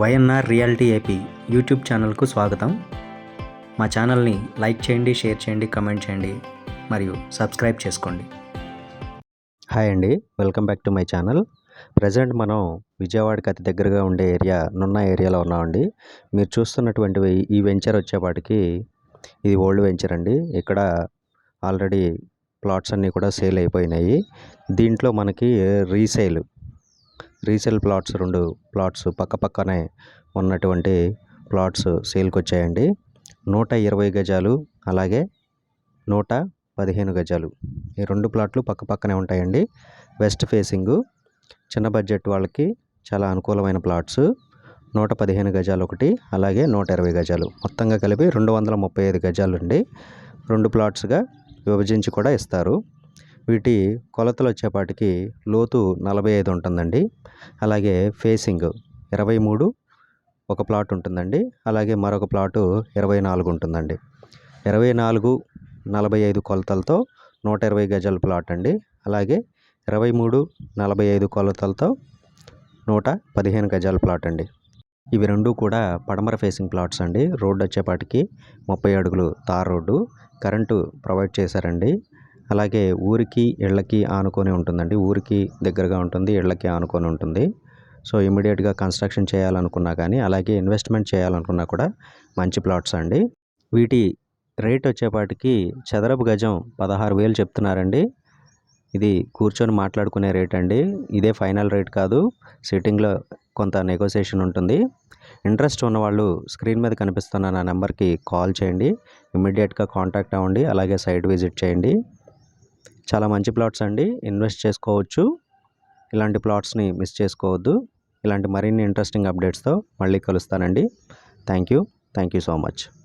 YNR reality AP YouTube ఛానల్కు స్వాగతం. మా ఛానల్ని లైక్ చేయండి షేర్ చేయండి కమెంట్ చేయండి మరియు సబ్స్క్రైబ్ చేసుకోండి. హాయ్ అండి. Welcome back to my channel. Present మనం విజయవాడకి అతి దగ్గరగా ఉండే ఏరియా నున్న ఏరియాలో ఉన్నామండి. మీరు చూస్తున్నటువంటి ఈ వెంచర్ వచ్చేపాటికి ఇది ఓల్డ్ వెంచర్ అండి. ఇక్కడ ఆల్రెడీ ప్లాట్స్ అన్నీ కూడా సేల్ అయిపోయినాయి. దీంట్లో మనకి రీసేల్ రీసేల్ ప్లాట్స్ రెండు ప్లాట్స్ పక్క పక్కనే ఉన్నటువంటి ప్లాట్స్ సేల్కి వచ్చాయండి నూట ఇరవై గజాలు అలాగే నూట పదిహేను గజాలు. ఈ రెండు ప్లాట్లు పక్క పక్కనే ఉంటాయండి. వెస్ట్ ఫేసింగు చిన్న బడ్జెట్ వాళ్ళకి చాలా అనుకూలమైన ప్లాట్స్. నూట పదిహేను గజాలు ఒకటి అలాగే నూట ఇరవై గజాలు. మొత్తంగా కలిపి రెండు వందల ముప్పై ఐదు గజాలు అండి రెండు ప్లాట్స్గా విభజించి కూడా ఇస్తారు. వీటి కొలతలు వచ్చేపాటికి లోతు నలభై ఐదు ఉంటుందండి. అలాగే ఫేసింగ్ ఇరవై మూడు ఒక ప్లాట్ ఉంటుందండి. అలాగే మరొక ప్లాటు ఇరవై నాలుగు ఉంటుందండి. ఇరవై నాలుగు నలభై ఐదు కొలతలతో నూట ఇరవై గజాల ప్లాట్ అండి. అలాగే ఇరవై మూడు నలభై ఐదు కొలతలతో నూట పదిహేను గజాల ప్లాట్ అండి. ఇవి రెండు కూడా పడమర ఫేసింగ్ ప్లాట్స్ అండి. రోడ్డు వచ్చేపాటికి ముప్పై అడుగులు తార్ రోడ్డు కరెంటు ప్రొవైడ్ చేశారండి. అలాగే ఊరికి ఇళ్ళకి ఆనుకొని ఉంటుందండి. ఊరికి దగ్గరగా ఉంటుంది ఇళ్ళకి ఆనుకొని ఉంటుంది. సో ఇమీడియట్గా కన్స్ట్రక్షన్ చేయాలనుకున్నా కానీ అలాగే ఇన్వెస్ట్మెంట్ చేయాలనుకున్నా కూడా మంచి ప్లాట్స్ అండి. వీటి రేట్ వచ్చేపాటికి చదరపు గజం పదహారు వేలు చెప్తున్నారండి. ఇది కూర్చొని మాట్లాడుకునే రేట్ అండి. ఇదే ఫైనల్ రేట్ కాదు. సిట్టింగ్లో కొంత నెగోసియేషన్ ఉంటుంది. ఇంట్రెస్ట్ ఉన్నవాళ్ళు స్క్రీన్ మీద కనిపిస్తున్న నా నెంబర్కి కాల్ చేయండి. ఇమీడియట్గా కాంటాక్ట్ అవ్వండి. అలాగే సైట్ విజిట్ చేయండి. చాలా మంచి ప్లాట్స్ అండి. ఇన్వెస్ట్ చేసుకోవచ్చు. ఇలాంటి ప్లాట్స్ని మిస్ చేసుకోవద్దు. ఇలాంటి మరిన్ని ఇంట్రెస్టింగ్ అప్డేట్స్తో మళ్ళీ కలుస్తానండి. Thank you. Thank you so much.